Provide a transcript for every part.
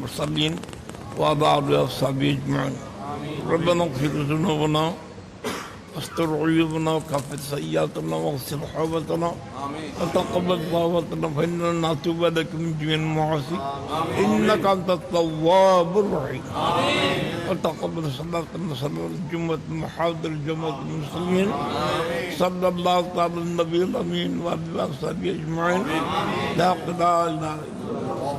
المرسلين آله وصحبه أجمعين ربنا اغفر ذنوبنا واستر عيوبنا وكفر سيئاتنا واغسل حوبتنا. وتقبل توبتنا فإننا نتوب لك من جميع المعاصي. إنك أنت التواب الرحيم. وتقبل صلاتنا صلاة الجمعة محاضر جمعة المسلمين. صلى الله تعالى النبي الأمين وعلى وصحبه أجمعين. لا قضاء إلا الله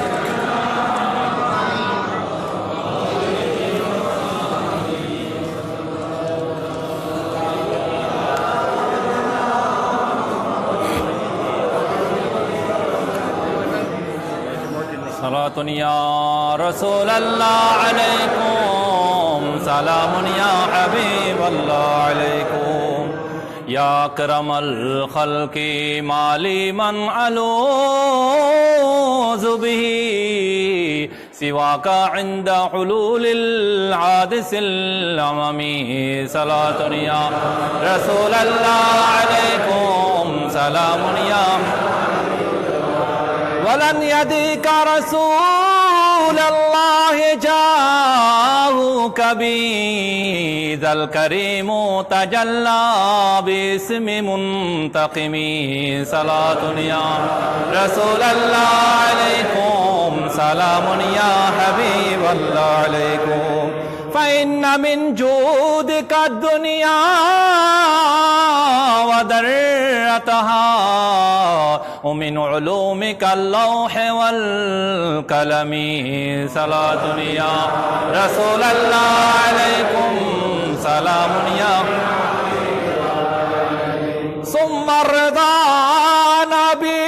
يا رسول الله عليكم. سلام يا حبيب الله عليكم. يا أكرم الخلق مالي من ألوذ به. سواك عند حلول الحادث الأممي صلاة يا رسول الله عليكم. سلام يا ولن يديك رسول الله جاءك بي ذا الكريم تجلى باسم منتقم صلاة يا رسول الله عليكم. سلام يا حبيب الله عليكم. فإن من جودك الدنيا وذرتها ومن علومك اللوح والقلم. صلاة يا رسول الله عليكم. سلام يا ثم الرضا عن أبي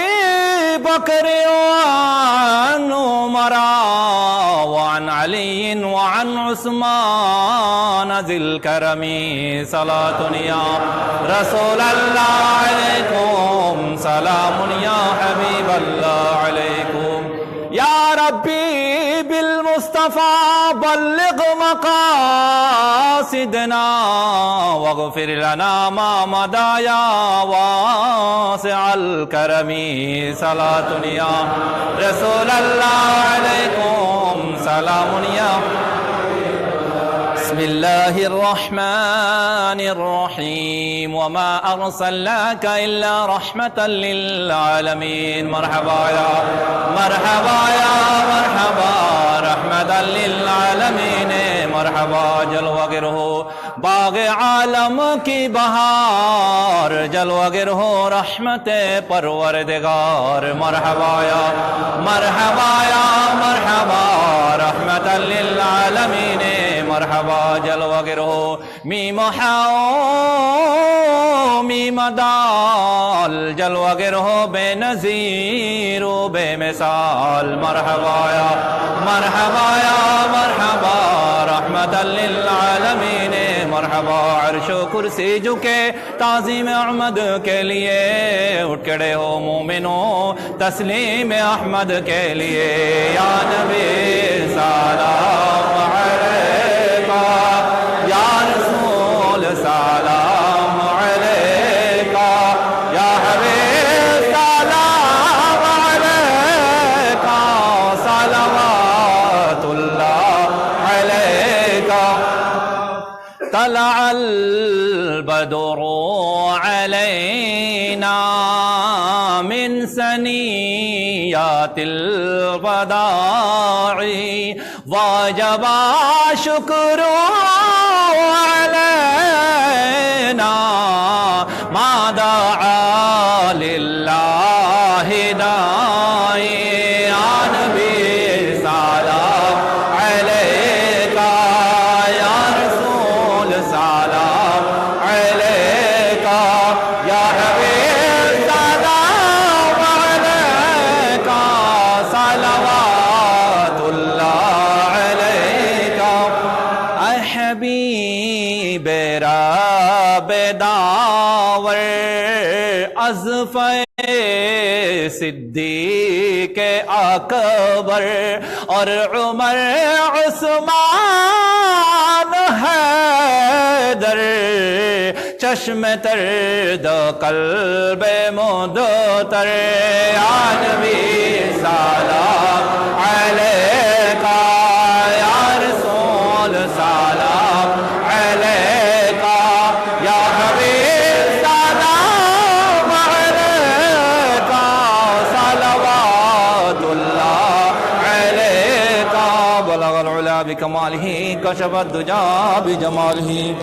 بكر وعن عمر. وعن علي وعن عثمان ذي الكرم صلاة يا رسول الله عليكم. سلام يا حبيب الله عليكم. يا ربي بالمصطفى بلغ مقاصدنا واغفر لنا ما مضى يا واسع الكرم. صلاة يا رسول الله عليكم. سلام يا بسم الله الرحمن الرحيم وما أرسلناك إلا رحمة للعالمين. مرحبا يا مرحبا يا مرحبا رحمة للعالمين. مرحبا جلوہ گر ہو باغ عالم کی بہار جلوہ گر ہو رحمت پروردگار. مرحبا یا مرحبا یا مرحبا رحمت للعالمین. مرحبا جلوہ گر ہو میم حاؤ میم دال جلوہ گر ہو بے نظیر و بے مثال مرحبا یا مرحبا یا مرحبا رحمت للعالمین مرحبا عرش و کرسی جھکے تعظیم احمد کے لیے اٹھ کڑے ہو مومنو تسلیم احمد کے لیے یا نبی سلام طلع البدر علينا من سنيات الوداع وجب شكر علينا ما دعا لله داعي زنی بیرا بیداور از کے اکبر، اور عمر عثمان حیدر، چشم تر دو قلب مدو ترے آج بكماله كشف الدجى بجماله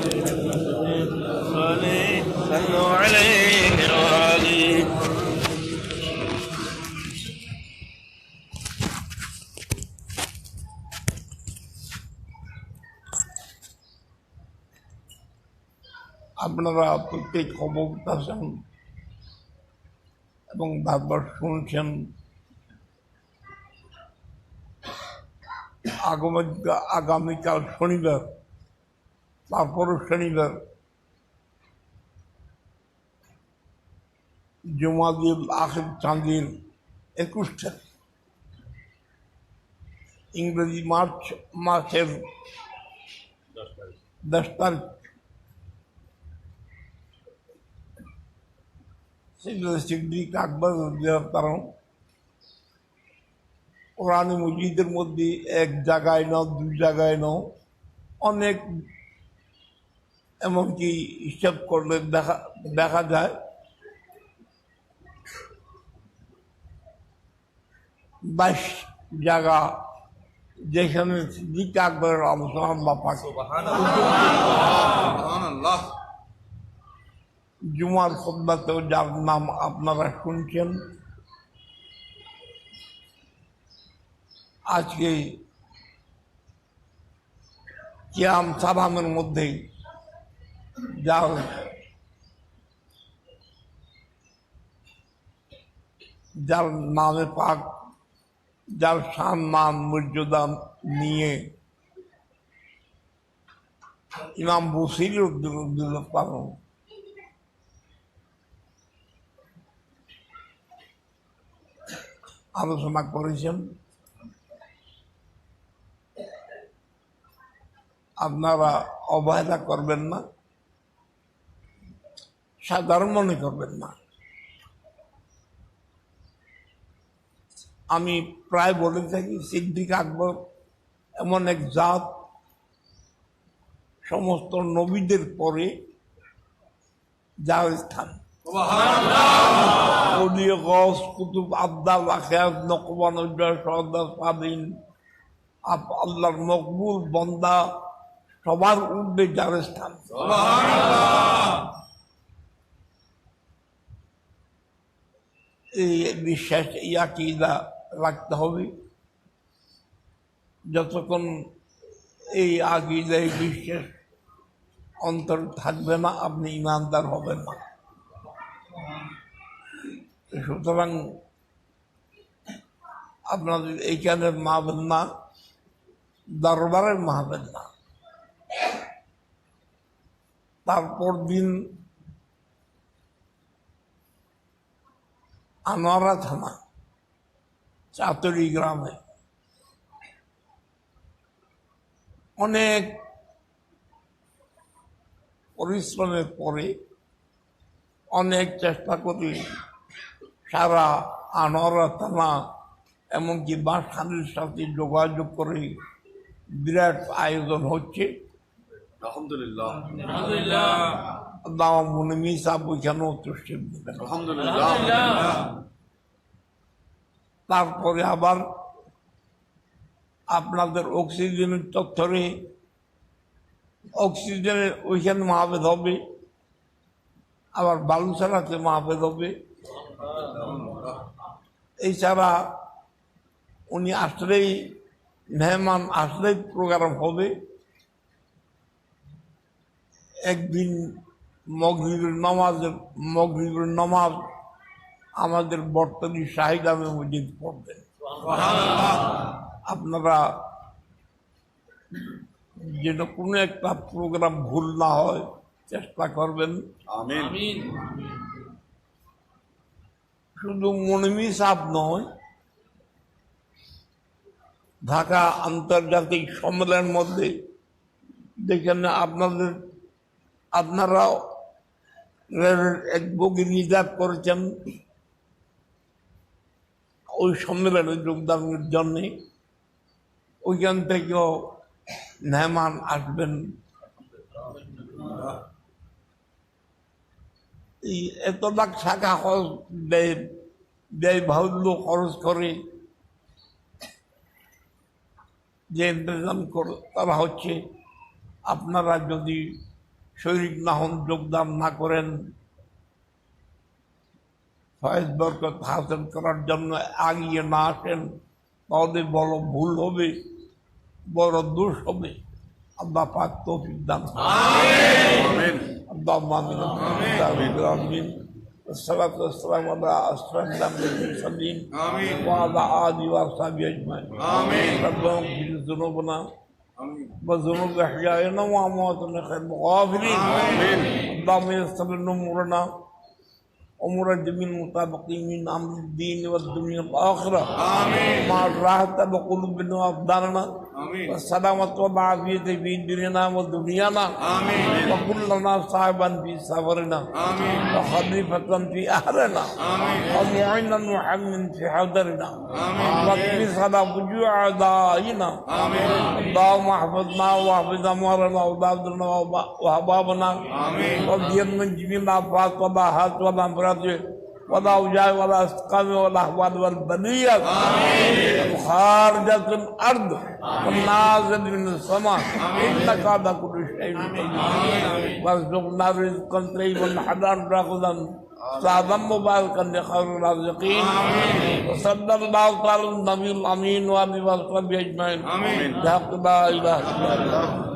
صلوا عليه وآله আপনারা প্রত্যেক খবর পাচ্ছেন এবং বারবার শুনছেন আগামী আগামীকাল শনিবার তারপরও শনিবার জমাদিল আখের চাঁদের একুশ তারিখ। ইংরেজি মার্চ মাসের দশ তারিখ। সিদ্দিক আকবর তারা কোরআন মসজিদের মধ্যে এক জায়গায় নাও দুই জায়গায় নাও। অনেক এমনকি হিসাব করলে দেখা দেখা যায়। বাইশ জায়গা যেখানে সিদ্দিক আকবরের আলোচনা বা পাকে জুমার খোদ্বাতেও যার নাম আপনারা শুনছেন। আজকে কিয়াম সালামের মধ্যে যার যার নামে পাক, যার সাম সম্মান মর্যাদা নিয়ে ইমাম বসির পালন। আলোচনা করেছেন। আপনারা অবহেলা করবেন না সাধারণ মনে করবেন না। আমি প্রায় বলে থাকি সিদ্দিক আকবর এমন এক জাত সমস্ত নবীদের পরে যার স্থান। কুতুব আবদাল আখিয়াত নকবান সর্দার স্বাধীন আল্লাহর মকবুল বন্দা সবার উর্ধে যার স্থান। এই বিশ্বাস, এই রাখতে হবে। যতক্ষণ এই আকিদা, এই বিশ্বাস অন্তর থাকবে না, আপনি ইমানদার হবেন না। সুতরাং আপনাদের এইখানে মাহবেন না দরবারের মাহবেন না তারপর দিন আনোয়ারা থানা, চাতরি গ্রামে। অনেক পরিশ্রমের পরে অনেক চেষ্টা করি সারা আনোয়ারা থানা, এমনকি বাসখানের সাথে যোগাযোগ করে বিরাট আয়োজন হচ্ছে। আলহামদুলিল্লাহ। মনে দেবেন আলহামদুলিল্লাহ। তারপরে আবার আপনাদের অক্সিজেনের চত্বরে অক্সিজেনের ওইখানে মাহবেদ হবে আবার বালুছাড়াতে মাহবেদ হবে। এছাড়া উনি আসলেই মেহমান আসলেই প্রোগ্রাম হবে। একদিন মগরিবের নামাজের মগরিবের নামাজ আমাদের বর্তনী শাহিদামে মসজিদ পড়বেন আপনারা যেন কোনো একটা প্রোগ্রাম ভুল না হয় চেষ্টা করবেন। শুধু মনমি চাপ নয় ঢাকা আন্তর্জাতিক সম্মেলনের মধ্যে যেখানে আপনাদের আপনারাও এক বগি রিজার্ভ করেছেন। ওই সম্মেলনে যোগদানের জন্যে। ওইখান থেকেও মেহমান আসবেন। এত লাখ টাকা খরচ ব্যয় ব্যয় খরচ করে। যে ইন্তজাম করা হচ্ছে, আপনারা যদি শরীর না হন যোগদান না করেন ফয়েজ বরকত হাসিল করার জন্য আগিয়ে না আসেন তাহলে বড় ভুল হবে বড় দোষ হবে আল্লাহ পাক তৌফিক দান করুন। আমিন اللهم امين امين امين والصلاة والسلام على أشرف الأنبياء والمرسلين آمين. وعلى آله وأصحابه أجمعين آمين. ربنا اغفر ذنوبنا بذنوب احيائنا وامواتنا خير مغافرين اللهم يسر لنا امورنا امور الجميع المتابقين من أمر الدين والدنيا والاخره ما راحت بقلوبنا وابداننا آمين. والسلامة والعافية في ديننا ودنيانا آمين. وكلنا صاحبا في سفرنا آمين. وخليفة في أهلنا آمين. ومعينا محمد في حضرنا آمين. واكفي على وجوع أعدائنا آمين. اللهم احفظنا واحفظ أموالنا وأولادنا وأحبابنا آمين. وبين من جميع الآفات والآهات والأمراض ولا أوجاع ولا أسقام ولا أحوال والبليات خارجة الأرض والنازل من السماء. إنك على كل شيء قدير. وارزقنا رزقا طيبا حلالا راغدا سعدا مباركا لخير الرازقين. وصلى الله تعالى النبي الأمين اله وصحبه أجمعين. بحق لا اله الا الله